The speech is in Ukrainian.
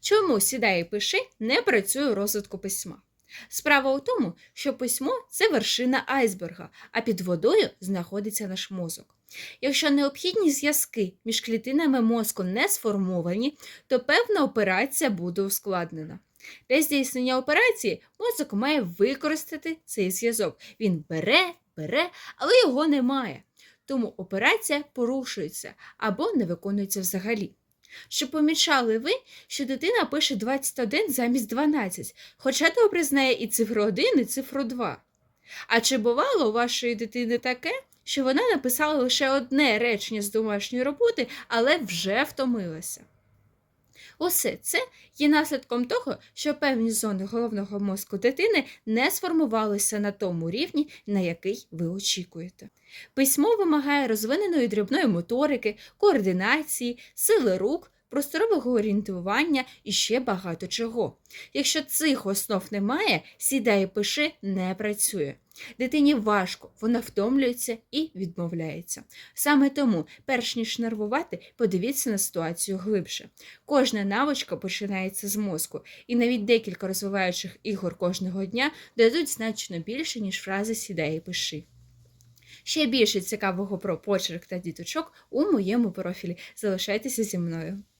Чому сідай і пиши не працює у розвитку письма? Справа у тому, що письмо це вершина айсберга, а під водою знаходиться наш мозок. Якщо необхідні зв'язки між клітинами мозку не сформовані, то певна операція буде ускладнена. Для здійснення операції мозок має використати цей зв'язок. Він бере, бере, але його немає. Тому операція порушується або не виконується взагалі. Чи помічали ви, що дитина пише 21 замість 12, хоча добре знає і цифру 1, і цифру 2? А чи бувало у вашої дитини таке, що вона написала лише одне речення з домашньої роботи, але вже втомилася? Усе це є наслідком того, що певні зони головного мозку дитини не сформувалися на тому рівні, на який ви очікуєте. Письмо вимагає розвиненої дрібної моторики, координації, сили рук, просторового орієнтування і ще багато чого. Якщо цих основ немає, сідай і пиши не працює. Дитині важко, вона втомлюється і відмовляється. Саме тому, перш ніж нервувати, подивіться на ситуацію глибше. Кожна навичка починається з мозку, і навіть декілька розвиваючих ігор кожного дня дадуть значно більше, ніж фрази сідай і пиши. Ще більше цікавого про почерк та діточок у моєму профілі. Залишайтеся зі мною.